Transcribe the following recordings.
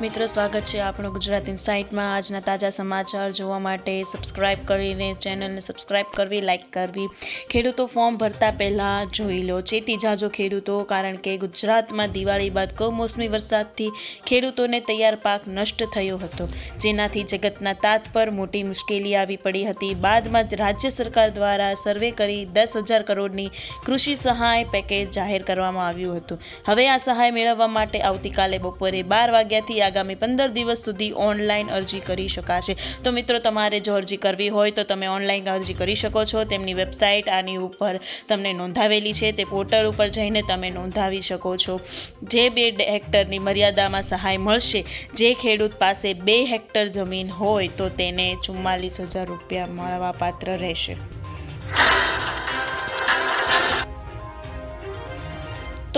મિત્રો, સ્વાગત છે આપણું ગુજરાત ઇન્સાઇટમાં. આજના તાજા સમાચાર જોવા માટે સબસ્ક્રાઇબ કરીને ચેનલને સબસ્ક્રાઇબ કરવી લાઇક કરવી. ખેડૂતો ફોર્મ ભરતા પહેલાં જોઈ લો. ચેતી જાજો ખેડૂતો, કારણ કે ગુજરાતમાં દિવાળી બાદ કમોસમી વરસાદથી ખેડૂતોને તૈયાર પાક નષ્ટ થયો હતો. જેનાથી જગતના તાત પર મોટી મુશ્કેલી આવી પડી હતી. બાદમાં જ રાજ્ય સરકાર દ્વારા સર્વે કરી દસ હજાર કરોડની કૃષિ સહાય પેકેજ જાહેર કરવામાં આવ્યું હતું. હવે આ સહાય મેળવવા માટે આવતીકાલે બપોરે બાર વાગ્યાથી આગામી પંદર દિવસ સુધી ઓનલાઈન અરજી કરી શકાશે. તો મિત્રો, તમારે જો અરજી કરવી હોય તો તમે ઓનલાઈન અરજી કરી શકો છો. તેમની વેબસાઇટ આની ઉપર તમને નોંધાવેલી છે. તે પોર્ટલ ઉપર જઈને તમે નોંધાવી શકો છો. જે બે હેક્ટરની મર્યાદામાં સહાય મળશે. જે ખેડૂત પાસે બે હેક્ટર જમીન હોય તો તેને ચુમ્માલીસ હજાર રૂપિયા મળવાપાત્ર રહેશે.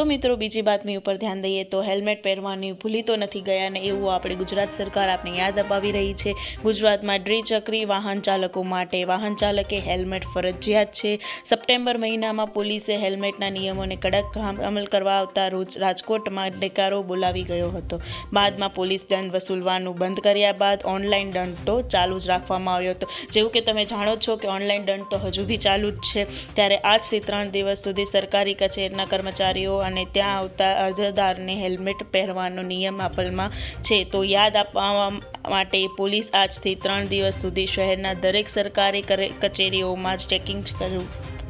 તો મિત્રો બીજી બાતમી ઉપર ધ્યાન દઈએ તો હેલ્મેટ પહેરવાની ભૂલી તો નથી ગયા ને એવું આપણે ગુજરાત સરકાર આપણે યાદ અપાવી રહી છે. ગુજરાતમાં દ્વિચક્રી વાહન ચાલકો માટે વાહન ચાલકે હેલ્મેટ ફરજિયાત છે. સપ્ટેમ્બર મહિનામાં પોલીસે હેલ્મેટના નિયમોને કડક અમલ કરવા આવતા રોજ રાજકોટમાં ડેકારો બોલાવી ગયો હતો. બાદમાં પોલીસ દંડ વસૂલવાનું બંધ કર્યા બાદ ઓનલાઈન દંડ તો ચાલુ જ રાખવામાં આવ્યો હતો. જેવું કે તમે જાણો છો કે ઓનલાઈન દંડ તો હજુ બી ચાલુ જ છે. ત્યારે આજથી ત્રણ દિવસ સુધી સરકારી કચેરીના કર્મચારીઓ અને ત્યાં આવતા અરજદારને હેલ્મેટ પહેરવાનો નિયમ અમલમાં છે. તો યાદ આપવા માટે પોલીસ આજથી ત્રણ દિવસ સુધી શહેરના દરેક સરકારી કચેરીઓમાં ચેકિંગ કર્યું.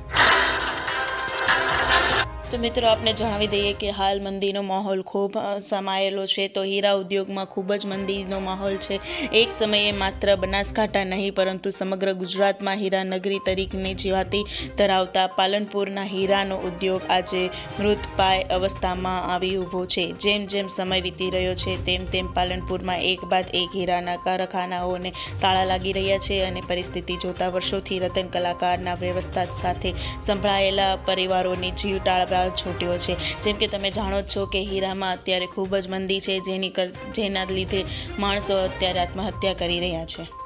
તો મિત્રો આપને જણાવી દઈએ કે હાલ મંદીનો માહોલ ખૂબ સમાયેલો છે. તો હીરા ઉદ્યોગમાં ખૂબ જ મંદીનો માહોલ છે. એક સમયે માત્ર બનાસકાંઠા નહીં, પરંતુ સમગ્ર ગુજરાતમાં હીરા નગરી તરીકેની જીવાતી ધરાવતા પાલનપુરના હીરાનો ઉદ્યોગ આજે મૃતપાય અવસ્થામાં આવી ઊભો છે. જેમ જેમ સમય વીતી રહ્યો છે, તેમ તેમ પાલનપુરમાં એક બાદ એક હીરાના કારખાનાઓને તાળા લાગી રહ્યા છે અને પરિસ્થિતિ જોતા વર્ષોથી રતન કલાકારના વ્યવસ્થા સાથે સંભળાયેલા પરિવારોની જીવ ટાળવા છૂટ્યો છે. જેમ કે તમે જાણો છો કે હીરામાં અત્યારે ખૂબ જ મંદી છે, જેની કર, જેના લીધે માણસો અત્યારે આત્મહત્યા કરી રહ્યા છે.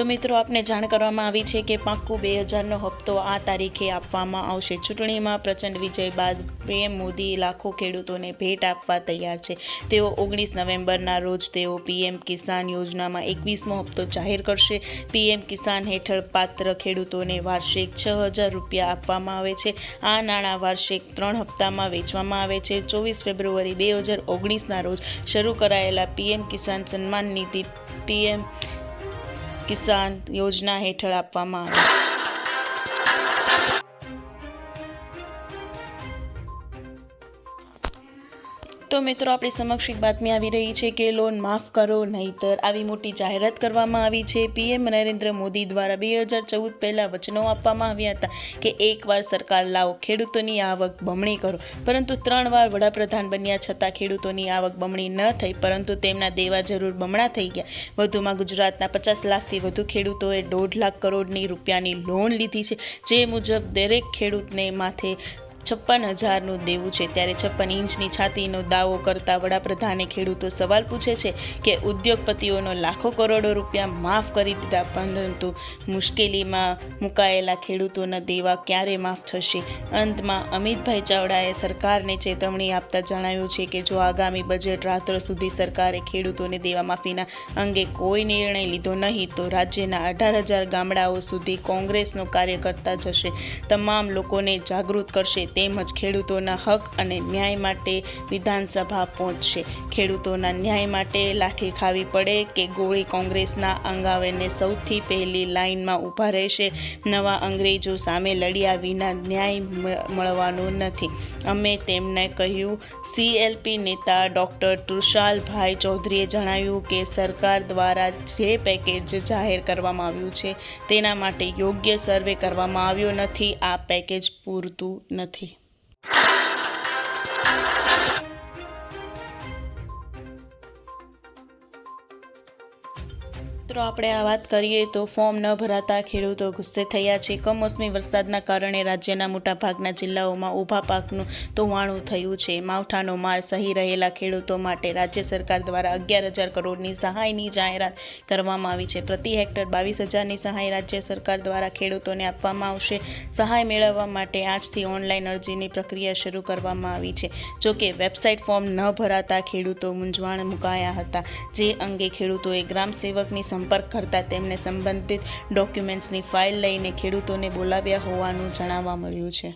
તો મિત્રો, આપને જાણ કરવામાં આવી છે કે પાક્કું બે હજારનો હપ્તો આ તારીખે આપવામાં આવશે. ચૂંટણીમાં પ્રચંડ વિજય બાદ પીએમ મોદી લાખો ખેડૂતોને ભેટ આપવા તૈયાર છે. તેઓ ઓગણીસ નવેમ્બરના રોજ તેઓ પીએમ કિસાન યોજનામાં એકવીસમો હપ્તો જાહેર કરશે. પીએમ કિસાન હેઠળ પાત્ર ખેડૂતોને વાર્ષિક છ હજાર રૂપિયા આપવામાં આવે છે. આ નાણાં વાર્ષિક ત્રણ હપ્તામાં વેચવામાં આવે છે. ચોવીસ ફેબ્રુઆરી બે હજાર ઓગણીસના રોજ શરૂ કરાયેલા પીએમ કિસાન સન્માન નિધિ પીએમ કિસાન યોજના હેઠળ આપવામાં આવે તો મિત્રો, આપણી સમક્ષ એક બાતમી આવી રહી છે કે લોન માફ કરો, નહીતર આવી મોટી જાહેરાત કરવામાં આવી છે. પીએમ નરેન્દ્ર મોદી દ્વારા બે હજાર ચૌદ પહેલાં વચનો આપવામાં આવ્યા હતા કે એકવાર સરકાર લાવો, ખેડૂતોની આવક બમણી કરો. પરંતુ ત્રણ વાર વડાપ્રધાન બન્યા છતાં ખેડૂતોની આવક બમણી ન થઈ, પરંતુ તેમના દેવા જરૂર બમણા થઈ ગયા. વધુમાં ગુજરાતના પચાસ લાખથી વધુ ખેડૂતોએ દોઢ લાખ કરોડની રૂપિયાની લોન લીધી છે. જે મુજબ દરેક ખેડૂતને માથે છપ્પન હજારનું દેવું છે. ત્યારે છપ્પન ઇંચની છાતીનો દાવો કરતા વડાપ્રધાને ખેડૂતો સવાલ પૂછે છે કે ઉદ્યોગપતિઓનો લાખો કરોડો રૂપિયા માફ કરી દીધા, પરંતુ મુશ્કેલીમાં મુકાયેલા ખેડૂતોના દેવા ક્યારે માફ થશે? અંતમાં અમિતભાઈ ચાવડાએ સરકારને ચેતવણી આપતા જણાવ્યું છે કે જો આગામી બજેટ રાત્ર સુધી સરકારે ખેડૂતોને દેવા માફીના અંગે કોઈ નિર્ણય લીધો નહીં, તો રાજ્યના અઢાર હજાર ગામડાઓ સુધી કોંગ્રેસનો કાર્ય કરતા જશે. તમામ લોકોને જાગૃત કરશે. તેમજ ખેડૂતોના હક અને ન્યાય માટે વિધાનસભા પહોંચશે. ખેડૂતોના ન્યાય માટે લાઠી ખાવી પડે કે ગોળી કોંગ્રેસના અંગાવેને સૌથી પહેલી લાઇનમાં ઊભા રહેશે. નવા અંગ્રેજો સામે લડ્યા વિના ન્યાય મળવાનો નથી. અમે તેમને કહ્યું, સીએલપી નેતા ડૉક્ટર તુષાલભાઈ ચૌધરીએ જણાવ્યું કે સરકાર દ્વારા જે પેકેજ જાહેર કરવામાં આવ્યું છે, તેના માટે યોગ્ય સર્વે કરવામાં આવ્યો નથી. આ પેકેજ પૂરતું નથી. મિત્રો, આપણે આ વાત કરીએ તો ફોર્મ ન ભરાતા ખેડૂતો ગુસ્સે થયા છે. કમોસમી વરસાદના કારણે રાજ્યના મોટાભાગના જિલ્લાઓમાં ઊભા પાકનું ધોવાણું થયું છે. માવઠાનો માર સહી રહેલા ખેડૂતો માટે રાજ્ય સરકાર દ્વારા અગિયાર હજાર કરોડની સહાયની જાહેરાત કરવામાં આવી છે. પ્રતિ હેક્ટર બાવીસ હજારની સહાય રાજ્ય સરકાર દ્વારા ખેડૂતોને આપવામાં આવશે. સહાય મેળવવા માટે આજથી ઓનલાઈન અરજીની પ્રક્રિયા શરૂ કરવામાં આવી છે. જોકે, વેબસાઇટ ફોર્મ ન ભરાતા ખેડૂતો મૂંઝવણ મુકાયા હતા. જે અંગે ખેડૂતોએ ગ્રામ સેવકની સંપર્ક કરતા તેમને સંબંધિત ડોક્યુમેન્ટ્સની ફાઇલ લઈને ખેડૂતોને બોલાવ્યા હોવાનું જાણવા મળ્યું છે.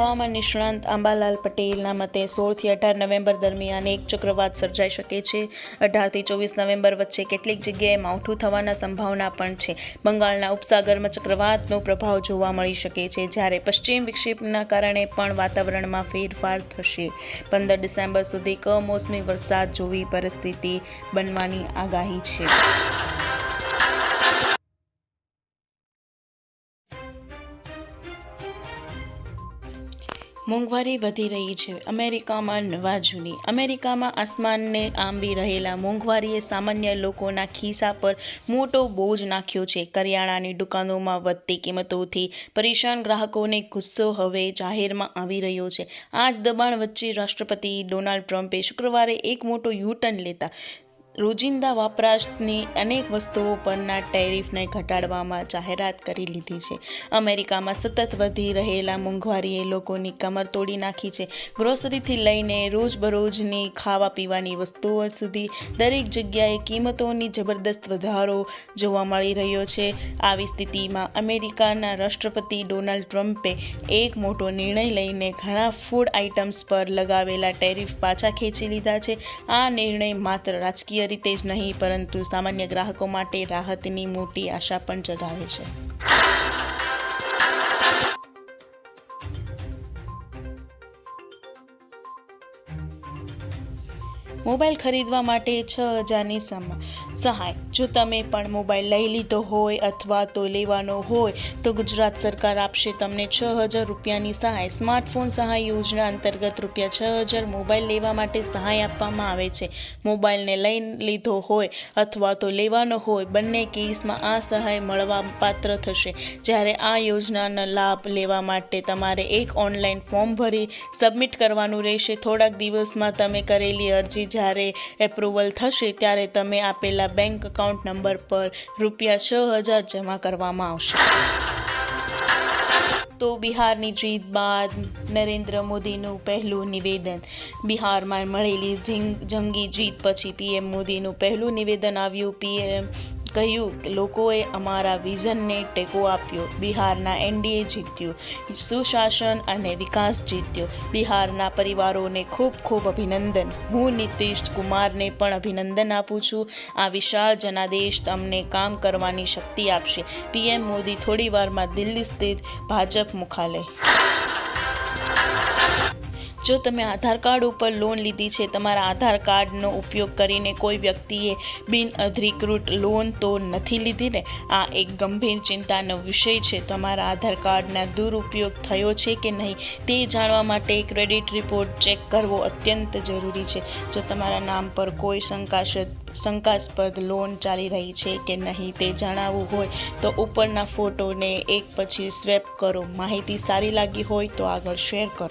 હવામાન નિષ્ણાંત આંબાલાલ પટેલના મતે સોળથી અઢાર નવેમ્બર દરમિયાન એક ચક્રવાત સર્જાઈ શકે છે. અઢારથી ચોવીસ નવેમ્બર વચ્ચે કેટલીક જગ્યાએ માવઠું થવાના સંભાવના પણ છે. બંગાળના ઉપસાગરમાં ચક્રવાતનો પ્રભાવ જોવા મળી શકે છે. જ્યારે પશ્ચિમ વિક્ષેપના કારણે પણ વાતાવરણમાં ફેરફાર થશે. પંદર ડિસેમ્બર સુધી કમોસમી વરસાદ જોવી પરિસ્થિતિ બનવાની આગાહી છે. મોંઘવારી વધી રહી છે. અમેરિકામાં નવા જૂની. અમેરિકામાં આસમાનને આંબી રહેલા મોંઘવારીએ સામાન્ય લોકોના ખિસ્સા પર મોટો બોજ નાખ્યો છે. કરિયાણાની દુકાનોમાં વધતી કિંમતોથી પરેશાન ગ્રાહકોને ગુસ્સો હવે જાહેરમાં આવી રહ્યો છે. આ જ દબાણ વચ્ચે રાષ્ટ્રપતિ ડોનાલ્ડ ટ્રમ્પે શુક્રવારે એક મોટો યુ ટર્ન લેતા રોજિંદા વપરાશની અનેક વસ્તુઓ પરના ટેરિફને ઘટાડવામાં જાહેરાત કરી લીધી છે. અમેરિકામાં સતત વધી રહેલા મોંઘવારીએ લોકોની કમર તોડી નાખી છે. ગ્રોસરીથી લઈને રોજબરોજની ખાવા પીવાની વસ્તુઓ સુધી દરેક જગ્યાએ કિંમતોની જબરદસ્ત વધારો જોવા મળી રહ્યો છે. આવી સ્થિતિમાં અમેરિકાના રાષ્ટ્રપતિ ડોનાલ્ડ ટ્રમ્પે એક મોટો નિર્ણય લઈને ઘણા ફૂડ આઇટમ્સ પર લગાવેલા ટેરિફ પાછા ખેંચી લીધા છે. આ નિર્ણય માત્ર રાજકીય રીતે જ નહીં, પરંતુ સામાન્ય ગ્રાહકો માટે રાહતની મોટી આશા પણ જગાવે છે. મોબાઈલ ખરીદવા માટે છ હજારની સમ સહાય જો તમે પણ મોબાઈલ લઈ લીધો હોય અથવા તો લેવાનો હોય, તો ગુજરાત સરકાર આપશે તમને છ હજાર રૂપિયાની સહાય. સ્માર્ટફોન સહાય યોજના અંતર્ગત રૂપિયા છ હજાર મોબાઈલ લેવા માટે સહાય આપવામાં આવે છે. મોબાઈલને લઈ લીધો હોય અથવા તો લેવાનો હોય, બંને કેસમાં આ સહાય મળવા પાત્ર થશે. જ્યારે આ યોજનાનો લાભ લેવા માટે તમારે એક ઓનલાઈન ફોર્મ ભરી સબમિટ કરવાનું રહેશે. થોડાક દિવસમાં તમે કરેલી અરજી જ્યારે એપ્રુવલ થશે, ત્યારે તમે આપેલા બેંક એકાઉન્ટ નંબર પર રૂપિયા છ હજાર જમા કરવામાં આવશે. તો બિહારની જીત બાદ નરેન્દ્ર મોદીનું પહેલું નિવેદન. બિહારમાં મળેલી જંગી જીત પછી પીએમ મોદીનું પહેલું નિવેદન આવ્યું. પીએમ કહ્યું કે લોકોએ અમારા વિઝનને ટેકો આપ્યો. બિહારના એનડીએ જીત્યું, સુશાસન અને વિકાસ જીત્યો. બિહારના પરિવારોને ખૂબ ખૂબ અભિનંદન. હું નીતિશ કુમારને પણ અભિનંદન આપું છું. આ વિશાળ જનાદેશ તમને કામ કરવાની શક્તિ આપશે. પીએમ મોદી થોડી વારમાં દિલ્હી સ્થિત ભાજપ મુખ્યાલય જો તમે આધાર કાર્ડ ઉપર લોન લીધી છે, તમારા આધાર કાર્ડનો ઉપયોગ કરીને કોઈ વ્યક્તિએ બિનઅધિકૃત લોન તો નથી લીધી ને? આ એક ગંભીર ચિંતાનો વિષય છે. તમારા આધાર કાર્ડના દુરુપયોગ થયો છે કે નહીં, તે જાણવા માટે ક્રેડિટ રિપોર્ટ ચેક કરવો અત્યંત જરૂરી છે. જો તમારા નામ પર કોઈ શંકાસ્પદ શંકાસ્પદ લોન ચાલી રહી છે કે નહીં તે જણાવવું હોય, તો ઉપરના ફોટોને એક પછી સ્વેપ કરો. માહિતી સારી લાગી હોય તો આગળ શેર કરો.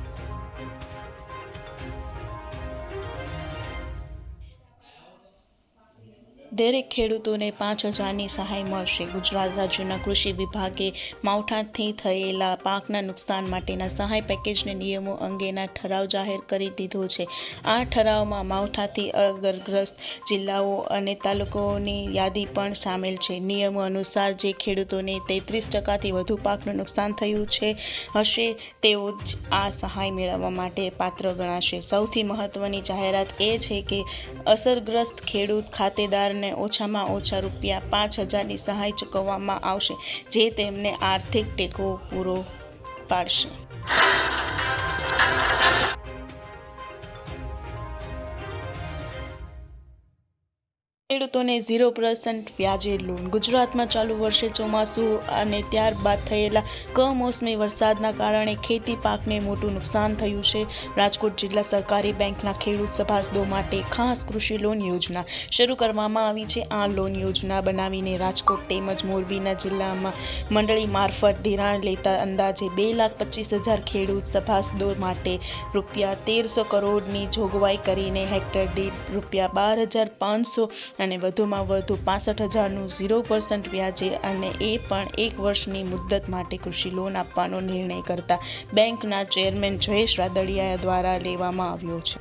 દરેક ખેડૂતોને પાંચ હજારની સહાય મળશે. ગુજરાત રાજ્યના કૃષિ વિભાગે માવઠાથી થયેલા પાકના નુકસાન માટેના સહાય પેકેજને નિયમો અંગેના ઠરાવ જાહેર કરી દીધો છે. આ ઠરાવમાં માવઠાથી અગરગ્રસ્ત જિલ્લાઓ અને તાલુકાઓની યાદી પણ સામેલ છે. નિયમો અનુસાર જે ખેડૂતોને તેત્રીસ ટકાથી વધુ પાકનું નુકસાન થયું છે, હશે તેઓ જ આ સહાય મેળવવા માટે પાત્ર ગણાશે. સૌથી મહત્ત્વની જાહેરાત એ છે કે અસરગ્રસ્ત ખેડૂત ખાતેદાર ને ઓછામાં ઓછા રૂપિયા પાંચ હજારની સહાય ચૂકવવામાં આવશે, જે તેમને આર્થિક ટેકો પૂરો પાડશે. ખેડૂતોને ઝીરો પર્સન્ટ વ્યાજે લોન ગુજરાતમાં ચાલુ વર્ષે ચોમાસું અને ત્યારબાદ થયેલા કમોસમી વરસાદના કારણે ખેતી પાકને મોટું નુકસાન થયું છે. રાજકોટ જિલ્લા સહકારી બેંકના ખેડૂત સભાસદો માટે ખાસ કૃષિ લોન યોજના શરૂ કરવામાં આવી છે. આ લોન યોજના બનાવીને રાજકોટ તેમજ મોરબીના જિલ્લામાં મંડળી મારફત ધિરાણ લેતા અંદાજે બે લાખ પચીસ હજાર ખેડૂત સભાસદો માટે રૂપિયા તેરસો કરોડની જોગવાઈ કરીને હેક્ટર દીઠ રૂપિયા બાર હજાર પાંચસો અને વધુમાં વધુ પાસઠ હજારનું ઝીરો પર્સન્ટ વ્યાજે અને એ પણ એક વર્ષની મુદ્દત માટે કૃષિ લોન આપવાનો નિર્ણય કરતા બેંકના ચેરમેન જયેશ રાદડિયા દ્વારા લેવામાં આવ્યો છે.